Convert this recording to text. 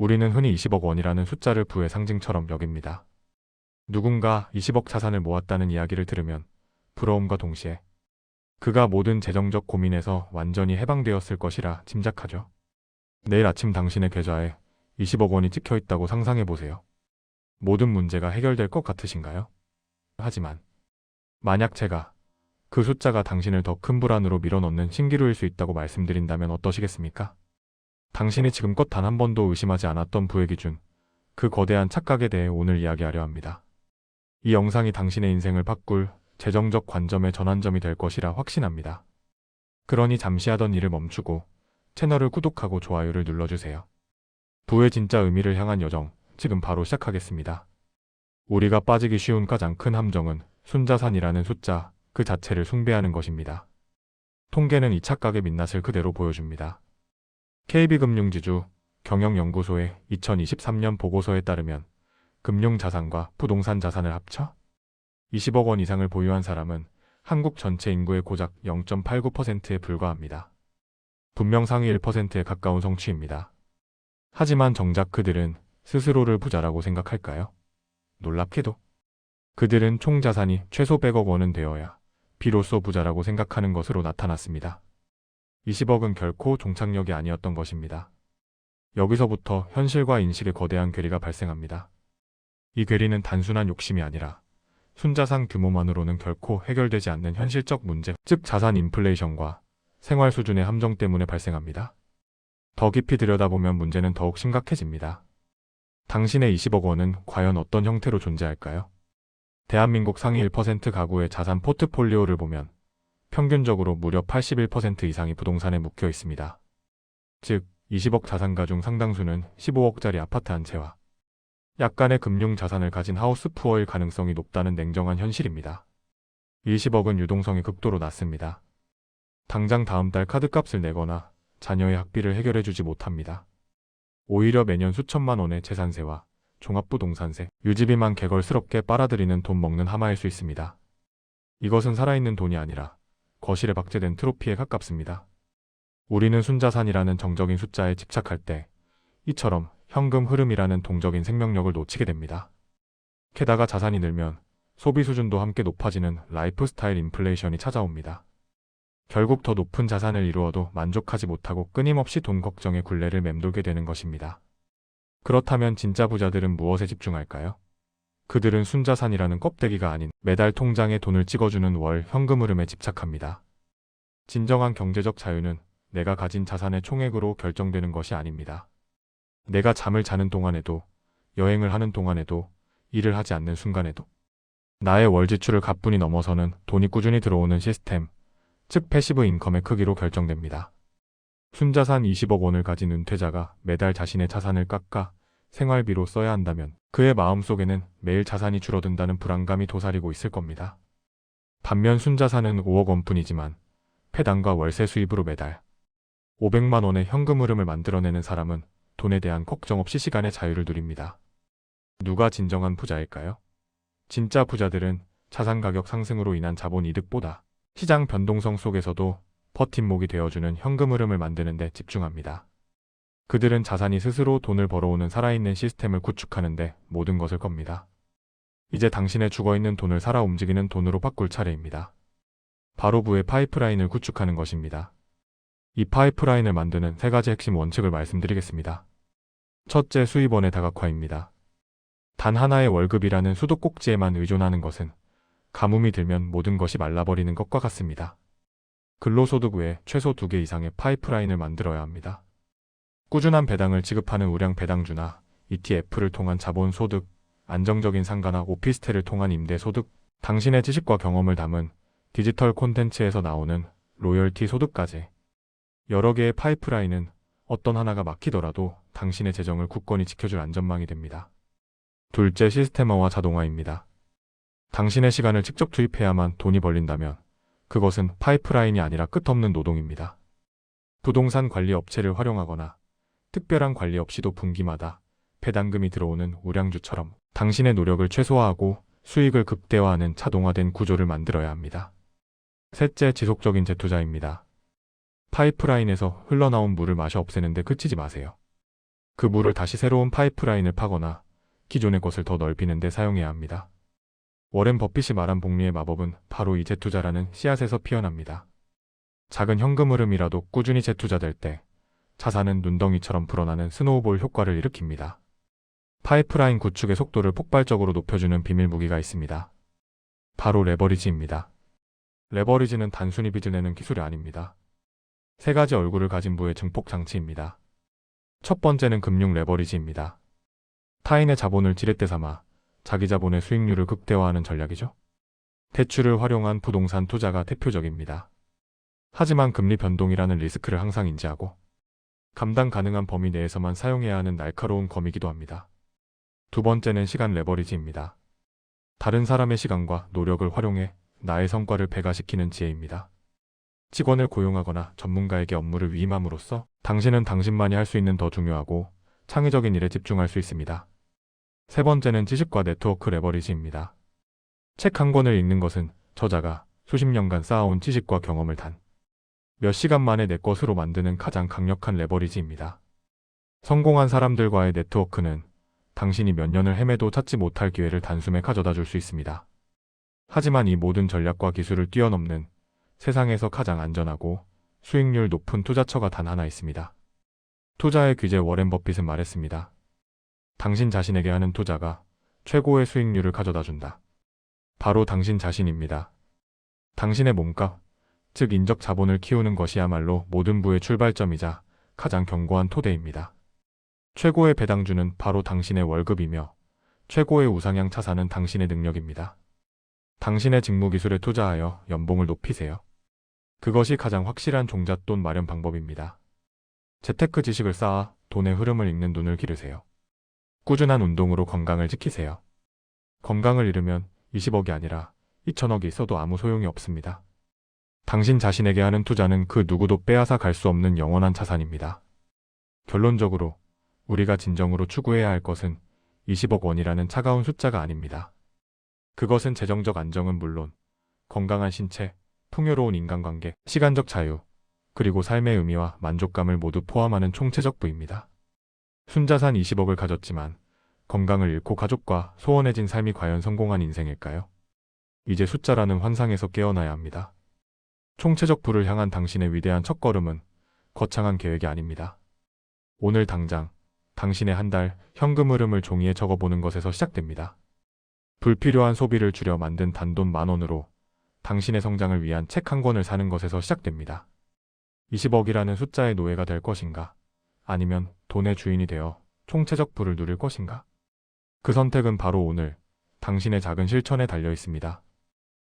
우리는 흔히 20억 원이라는 숫자를 부의 상징처럼 여깁니다. 누군가 20억 자산을 모았다는 이야기를 들으면 부러움과 동시에 그가 모든 재정적 고민에서 완전히 해방되었을 것이라 짐작하죠. 내일 아침 당신의 계좌에 20억 원이 찍혀 있다고 상상해 보세요. 모든 문제가 해결될 것 같으신가요? 하지만 만약 제가 그 숫자가 당신을 더 큰 불안으로 밀어넣는 신기루일 수 있다고 말씀드린다면 어떠시겠습니까? 당신이 지금껏 단 한 번도 의심하지 않았던 부의 기준, 그 거대한 착각에 대해 오늘 이야기하려 합니다. 이 영상이 당신의 인생을 바꿀 재정적 관점의 전환점이 될 것이라 확신합니다. 그러니 잠시 하던 일을 멈추고 채널을 구독하고 좋아요를 눌러주세요. 부의 진짜 의미를 향한 여정, 지금 바로 시작하겠습니다. 우리가 빠지기 쉬운 가장 큰 함정은 순자산이라는 숫자 그 자체를 숭배하는 것입니다. 통계는 이 착각의 민낯을 그대로 보여줍니다. KB금융지주 경영연구소의 2023년 보고서에 따르면 금융자산과 부동산 자산을 합쳐 20억 원 이상을 보유한 사람은 한국 전체 인구의 고작 0.89%에 불과합니다. 분명 상위 1%에 가까운 성취입니다. 하지만 정작 그들은 스스로를 부자라고 생각할까요? 놀랍게도 그들은 총 자산이 최소 100억 원은 되어야 비로소 부자라고 생각하는 것으로 나타났습니다. 20억은 결코 종착역이 아니었던 것입니다. 여기서부터 현실과 인식의 거대한 괴리가 발생합니다. 이 괴리는 단순한 욕심이 아니라 순자산 규모만으로는 결코 해결되지 않는 현실적 문제, 즉 자산 인플레이션과 생활 수준의 함정 때문에 발생합니다. 더 깊이 들여다보면 문제는 더욱 심각해집니다. 당신의 20억 원은 과연 어떤 형태로 존재할까요? 대한민국 상위 1% 가구의 자산 포트폴리오를 보면 평균적으로 무려 81% 이상이 부동산에 묵혀 있습니다. 즉, 20억 자산가 중 상당수는 15억짜리 아파트 한 채와 약간의 금융 자산을 가진 하우스 푸어일 가능성이 높다는 냉정한 현실입니다. 20억은 유동성이 극도로 낮습니다. 당장 다음 달 카드값을 내거나 자녀의 학비를 해결해주지 못합니다. 오히려 매년 수천만 원의 재산세와 종합부동산세, 유지비만 개걸스럽게 빨아들이는 돈 먹는 하마일 수 있습니다. 이것은 살아있는 돈이 아니라 거실에 박제된 트로피에 가깝습니다. 우리는 순자산이라는 정적인 숫자에 집착할 때 이처럼 현금 흐름이라는 동적인 생명력을 놓치게 됩니다. 게다가 자산이 늘면 소비 수준도 함께 높아지는 라이프 스타일 인플레이션이 찾아옵니다. 결국 더 높은 자산을 이루어도 만족하지 못하고 끊임없이 돈 걱정의 굴레를 맴돌게 되는 것입니다. 그렇다면 진짜 부자들은 무엇에 집중할까요? 그들은 순자산이라는 껍데기가 아닌 매달 통장에 돈을 찍어주는 월 현금 흐름에 집착합니다. 진정한 경제적 자유는 내가 가진 자산의 총액으로 결정되는 것이 아닙니다. 내가 잠을 자는 동안에도, 여행을 하는 동안에도, 일을 하지 않는 순간에도, 나의 월 지출을 가뿐히 넘어서는 돈이 꾸준히 들어오는 시스템, 즉 패시브 인컴의 크기로 결정됩니다. 순자산 20억 원을 가진 은퇴자가 매달 자신의 자산을 깎아 생활비로 써야 한다면 그의 마음속에는 매일 자산이 줄어든다는 불안감이 도사리고 있을 겁니다. 반면 순자산은 5억 원뿐이지만 폐단과 월세 수입으로 매달 500만 원의 현금 흐름을 만들어내는 사람은 돈에 대한 걱정 없이 시간의 자유를 누립니다. 누가 진정한 부자일까요? 진짜 부자들은 자산 가격 상승으로 인한 자본 이득보다 시장 변동성 속에서도 버팀목이 되어주는 현금 흐름을 만드는 데 집중합니다. 그들은 자산이 스스로 돈을 벌어오는 살아있는 시스템을 구축하는데 모든 것을 겁니다. 이제 당신의 죽어있는 돈을 살아 움직이는 돈으로 바꿀 차례입니다. 바로 부의 파이프라인을 구축하는 것입니다. 이 파이프라인을 만드는 세 가지 핵심 원칙을 말씀드리겠습니다. 첫째, 수입원의 다각화입니다. 단 하나의 월급이라는 수도꼭지에만 의존하는 것은 가뭄이 들면 모든 것이 말라버리는 것과 같습니다. 근로소득 외에 최소 두 개 이상의 파이프라인을 만들어야 합니다. 꾸준한 배당을 지급하는 우량 배당주나 ETF를 통한 자본 소득, 안정적인 상가나 오피스텔을 통한 임대 소득, 당신의 지식과 경험을 담은 디지털 콘텐츠에서 나오는 로열티 소득까지 여러 개의 파이프라인은 어떤 하나가 막히더라도 당신의 재정을 굳건히 지켜줄 안전망이 됩니다. 둘째 시스템화와 자동화입니다. 당신의 시간을 직접 투입해야만 돈이 벌린다면 그것은 파이프라인이 아니라 끝없는 노동입니다. 부동산 관리 업체를 활용하거나 특별한 관리 없이도 분기마다 배당금이 들어오는 우량주처럼 당신의 노력을 최소화하고 수익을 극대화하는 자동화된 구조를 만들어야 합니다. 셋째, 지속적인 재투자입니다. 파이프라인에서 흘러나온 물을 마셔 없애는데 그치지 마세요. 그 물을 다시 새로운 파이프라인을 파거나 기존의 것을 더 넓히는 데 사용해야 합니다. 워렌 버핏이 말한 복리의 마법은 바로 이 재투자라는 씨앗에서 피어납니다. 작은 현금 흐름이라도 꾸준히 재투자될 때 자산은 눈덩이처럼 불어나는 스노우볼 효과를 일으킵니다. 파이프라인 구축의 속도를 폭발적으로 높여주는 비밀 무기가 있습니다. 바로 레버리지입니다. 레버리지는 단순히 빚을 내는 기술이 아닙니다. 세 가지 얼굴을 가진 부의 증폭 장치입니다. 첫 번째는 금융 레버리지입니다. 타인의 자본을 지렛대 삼아 자기 자본의 수익률을 극대화하는 전략이죠. 대출을 활용한 부동산 투자가 대표적입니다. 하지만 금리 변동이라는 리스크를 항상 인지하고 감당 가능한 범위 내에서만 사용해야 하는 날카로운 검이기도 합니다. 두 번째는 시간 레버리지입니다. 다른 사람의 시간과 노력을 활용해 나의 성과를 배가시키는 지혜입니다. 직원을 고용하거나 전문가에게 업무를 위임함으로써 당신은 당신만이 할 수 있는 더 중요하고 창의적인 일에 집중할 수 있습니다. 세 번째는 지식과 네트워크 레버리지입니다. 책 한 권을 읽는 것은 저자가 수십 년간 쌓아온 지식과 경험을 단 몇 시간 만에 내 것으로 만드는 가장 강력한 레버리지입니다. 성공한 사람들과의 네트워크는 당신이 몇 년을 헤매도 찾지 못할 기회를 단숨에 가져다 줄 수 있습니다. 하지만 이 모든 전략과 기술을 뛰어넘는 세상에서 가장 안전하고 수익률 높은 투자처가 단 하나 있습니다. 투자의 규제 워렌 버핏은 말했습니다. 당신 자신에게 하는 투자가 최고의 수익률을 가져다 준다. 바로 당신 자신입니다. 당신의 몸값, 즉 인적 자본을 키우는 것이야말로 모든 부의 출발점이자 가장 견고한 토대입니다. 최고의 배당주는 바로 당신의 월급이며 최고의 우상향 차사는 당신의 능력입니다. 당신의 직무 기술에 투자하여 연봉을 높이세요. 그것이 가장 확실한 종잣돈 마련 방법입니다. 재테크 지식을 쌓아 돈의 흐름을 읽는 눈을 기르세요. 꾸준한 운동으로 건강을 지키세요. 건강을 잃으면 20억이 아니라 2천억이 있어도 아무 소용이 없습니다. 당신 자신에게 하는 투자는 그 누구도 빼앗아 갈 수 없는 영원한 자산입니다. 결론적으로 우리가 진정으로 추구해야 할 것은 20억 원이라는 차가운 숫자가 아닙니다. 그것은 재정적 안정은 물론 건강한 신체, 풍요로운 인간관계, 시간적 자유, 그리고 삶의 의미와 만족감을 모두 포함하는 총체적 부입니다. 순자산 20억을 가졌지만 건강을 잃고 가족과 소원해진 삶이 과연 성공한 인생일까요? 이제 숫자라는 환상에서 깨어나야 합니다. 총체적 부를 향한 당신의 위대한 첫걸음은 거창한 계획이 아닙니다. 오늘 당장 당신의 한 달 현금 흐름을 종이에 적어보는 것에서 시작됩니다. 불필요한 소비를 줄여 만든 단돈 만 원으로 당신의 성장을 위한 책 한 권을 사는 것에서 시작됩니다. 20억이라는 숫자의 노예가 될 것인가? 아니면 돈의 주인이 되어 총체적 부를 누릴 것인가? 그 선택은 바로 오늘 당신의 작은 실천에 달려 있습니다.